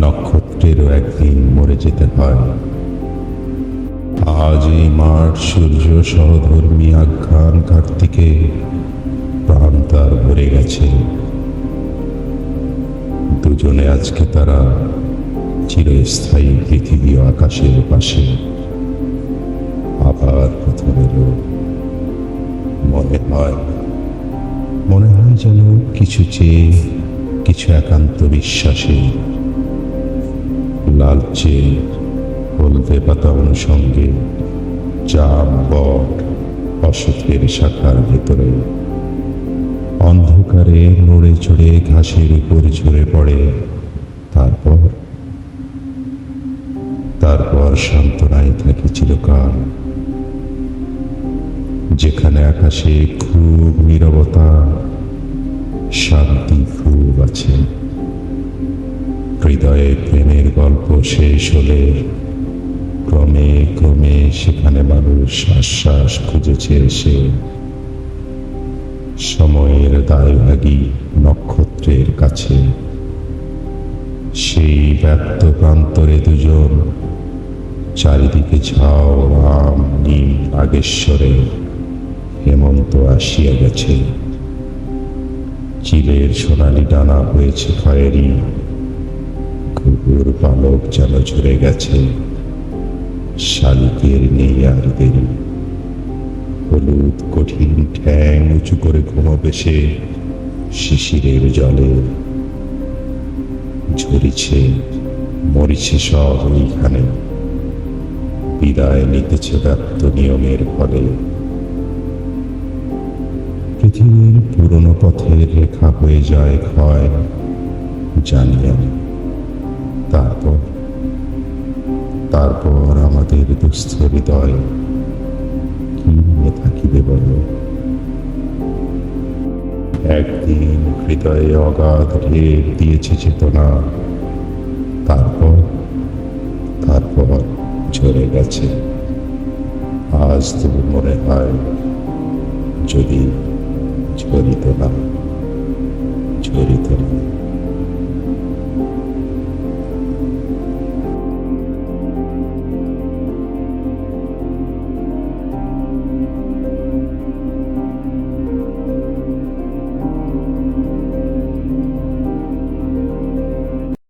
নক্ষত্রেরও একদিন মরে যেতে হয় আজ এই মাঠ সূর্য সহধর্মী আখ্যান কার্তিকে প্রাণ তার ভরে গেছে। দুজনে আজকে তারা চিরস্থায়ী পৃথিবী আকাশের পাশে। আবার প্রথম মনে হয়। মনে হয় যেন কিছু চেয়ে, কিছু একান্ত বিশ্বাসে লালচে হলদে পাতা অনুষঙ্গে চাপ বট অসথের শাখার ভেতরে। অন্ধকারে নড়ে চড়ে ঘাসের উপর ঝরে পড়ে। তারপর? তারপর সান্ত্বনায় থাকে চিরকাল। যেখানে আকাশে খুব নীরবতা, শান্তি খুব আছে। হৃদয়ে গল্প শেষ হলে ক্রমে ক্রমে সেখানে মানুষ আশ্বাস খুঁজেছে এসে সময়ের দায়ভাগী নক্ষত্রের কাছে। সেই ব্যক্ত প্রান্তরে দুজন, চারিদিকে ঝাও আম, নিম, নাগেশ্বরে হেমন্ত আসিয়া গেছে। চিলের সোনালি ডানা হয়েছে খয়েরি। কুকুর পালক যেন ঝরে গেছে। শালিকের নেই আর দেরি। হলুদ কঠিন ঠ্যাং উঁচু করে ঘুমাবে সে শিশিরের জলে। ঝরিছে, মরিছে সব ওইখানে। বিদায় নিতেছে ব্যক্ত নিয়মের ফলে। পৃথিবীর পুরনো পথের রেখা হয়ে যায় ক্ষয় জানি তারপর আমাদের দুস্থ হৃদয় কি নিয়ে থাকিবে বল? একদিন হৃদয়ে অগাধ ঢের দিয়েছে চেতনা। তারপর? তারপর ঝরে গেছে। আজ তবু মনে হয় যদি ঝরিত না ঝরিত না।